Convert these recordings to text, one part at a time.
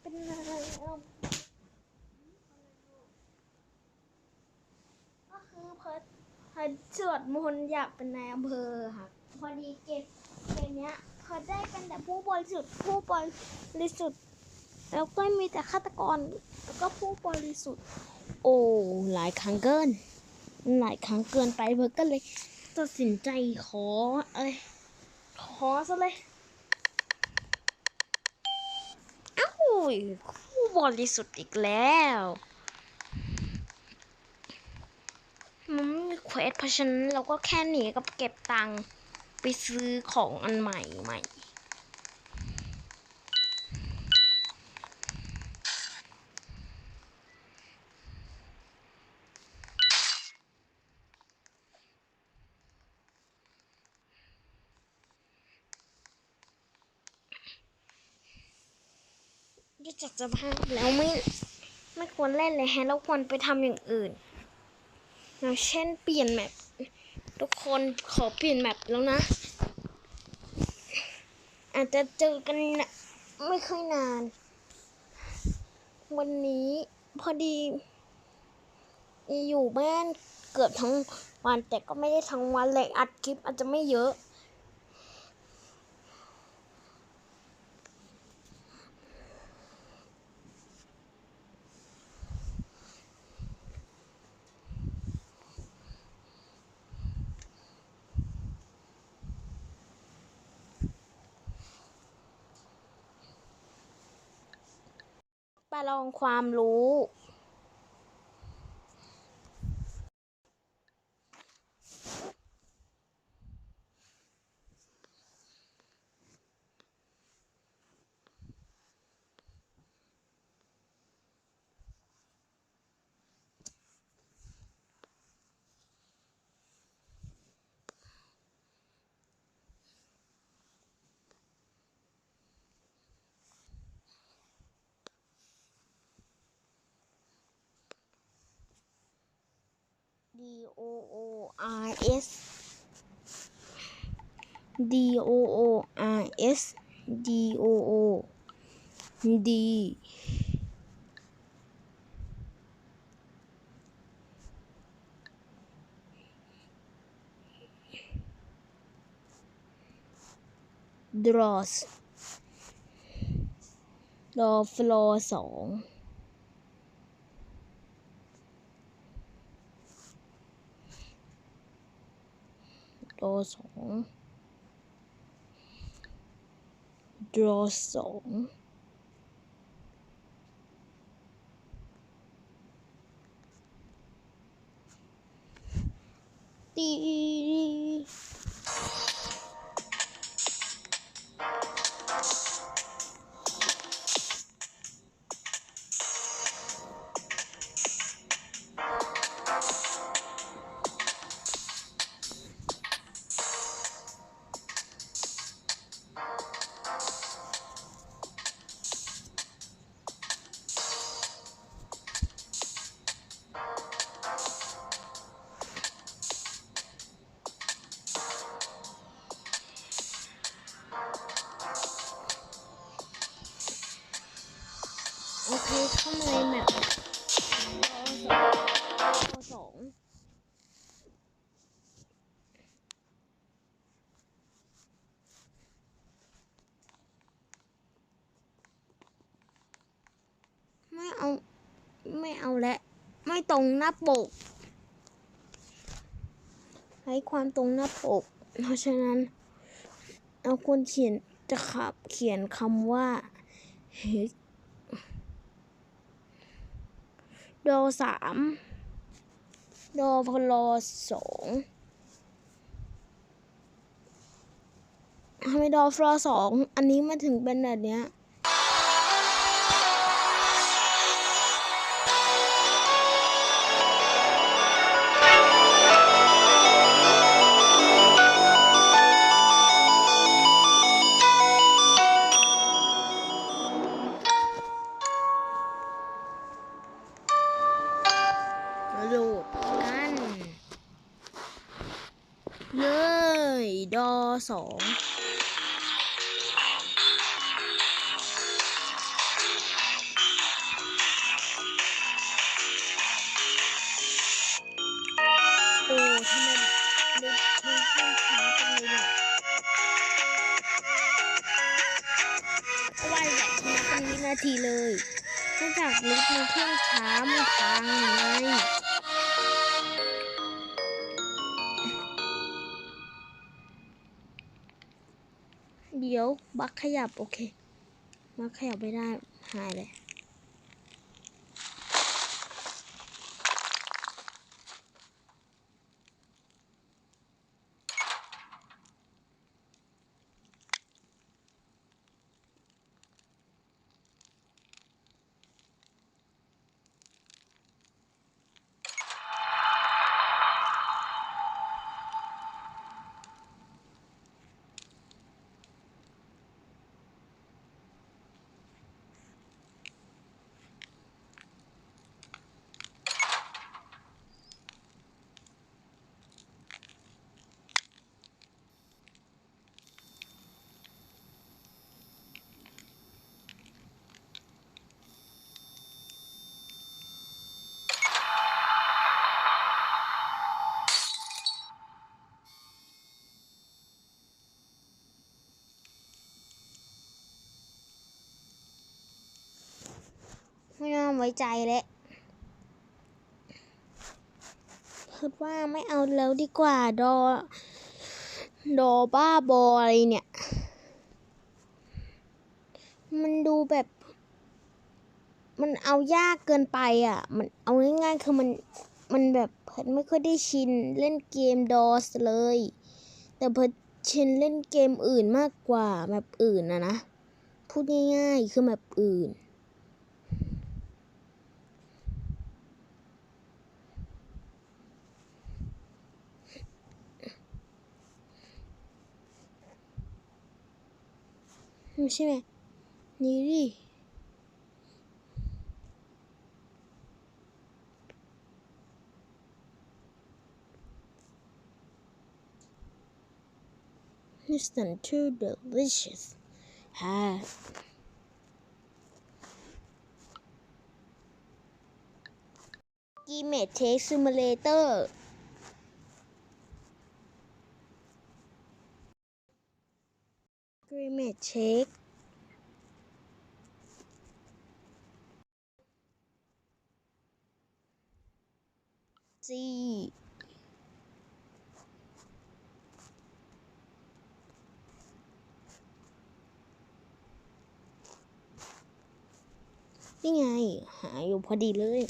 เป็นนายอำก็คือเพอพอสวดมนต์อยากเป็นนายอำเภอค่ะ พอดีเกมเกมเนี้ยเพอได้เป็นแต่ผู้บริสุทธิ์ผู้บริสุทธิ์แล้วก็มีแต่ฆาตกรแล้วก็ผู้บริสุทธิ์ โอ้หลายครั้งเกิน หลายครั้งเกินไปเบอร์ก็เลยตัดสินใจขอเอ้ยขอซะเลย เอ้าผู้บริสุทธิ์อีกแล้วมันไม่มีเควสเพราะฉะนั้นเราก็แค่หนีกับเก็บตังค์ไปซื้อของอันใหม่ใหม่ ดูจากสภาพแล้วไม่ไม่ควรเล่นเลยแฮะเราควรไปทำอย่างอื่นอย่างเช่นเปลี่ยนแมปทุกคนขอเปลี่ยนแมปแล้วนะ อาจจะเจอกันนะไม่ค่อยนาน วันนี้พอดีอยู่บ้านเกือบทั้งวันแต่ก็ไม่ได้ทั้งวันเลยอัดคลิปอาจจะไม่เยอะ ประลองความรู้ D O O R S D O O R S D O O D draws รอฟลอสอง ดอสองดอสองตี เข้ามาในแมปสองไม่เอา ไม่เอาและ ไม่ตรงหน้าปกใช้ความตรงหน้าปก เพราะฉะนั้นเราควรเขียนจะขับเขียนคำว่า h โดสามโดพลอสองทำไมดอฟลอสอง อันนี้มาถึงเป็นแบบเนี้ย ย่อสองโอ้ทำไมมันมันขึ้นช้าจังเเนี่ยวายแบบนี้เป็นวินาทีเลยเนื่องจากลิฟต์มันเครื่องช้ามันพังไง ดี๋ยวบักขยับโอเค บักขยับไม่ได้หายเลย ไว้ใจแล้วคิดว่าไม่เอาแล้วดีกว่า ดอ ดอบ้าบออะไรเนี่ย มันดูแบบ มันเอายากเกินไปอะ มันเอาง่ายๆคือมัน มันแบบเพิร์ดไม่ค่อยได้ชินเล่นเกมดอสเลย แต่เพิร์ดชินเล่นเกมอื่นมากกว่าแบบอื่นนะนะ พูดง่ายๆคือแบบอื่น ใช่ไหมนี่ดิ Listen to delicious ฮะกีเมทเทคซิมูเลเตอร์กีเมทเช็คจีนี่ไง หาอยู่พอดีเลย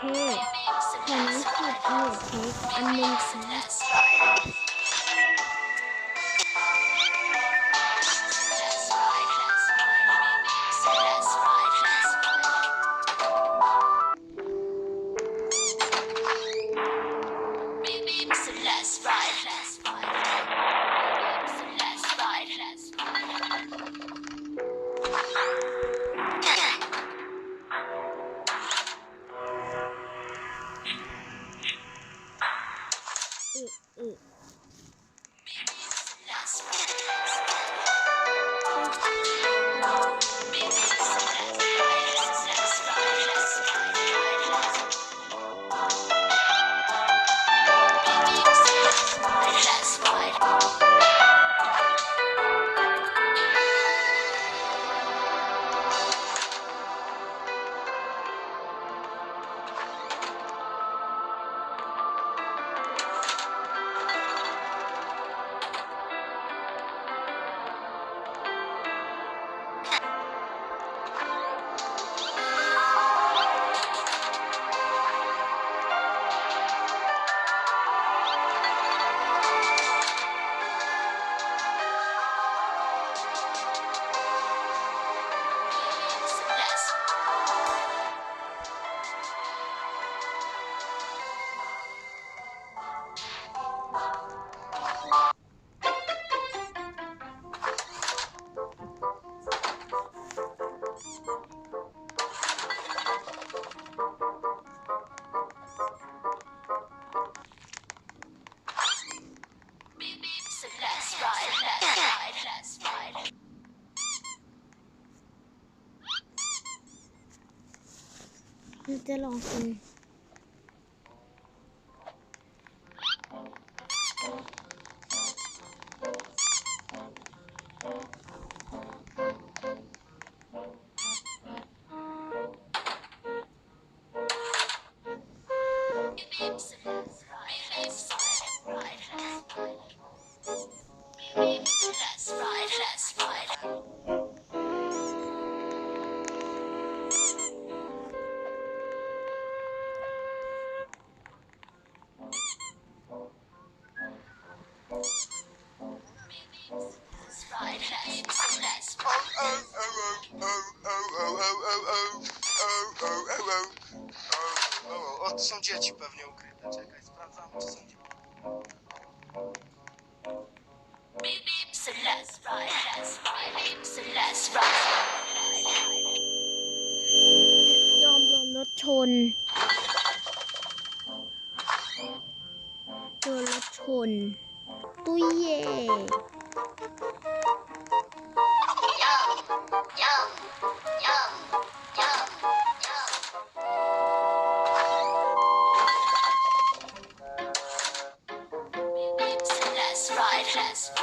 โอเคขอนั้นขัดเนื้อเค้กอันหนึ่งสิ So เรา sieci pewnie ukryte. Czekaj, sprawdzamy, czy są dziwne. ยอมโดนรถชน โดนรถชน ตุ้ยเย่ Yes.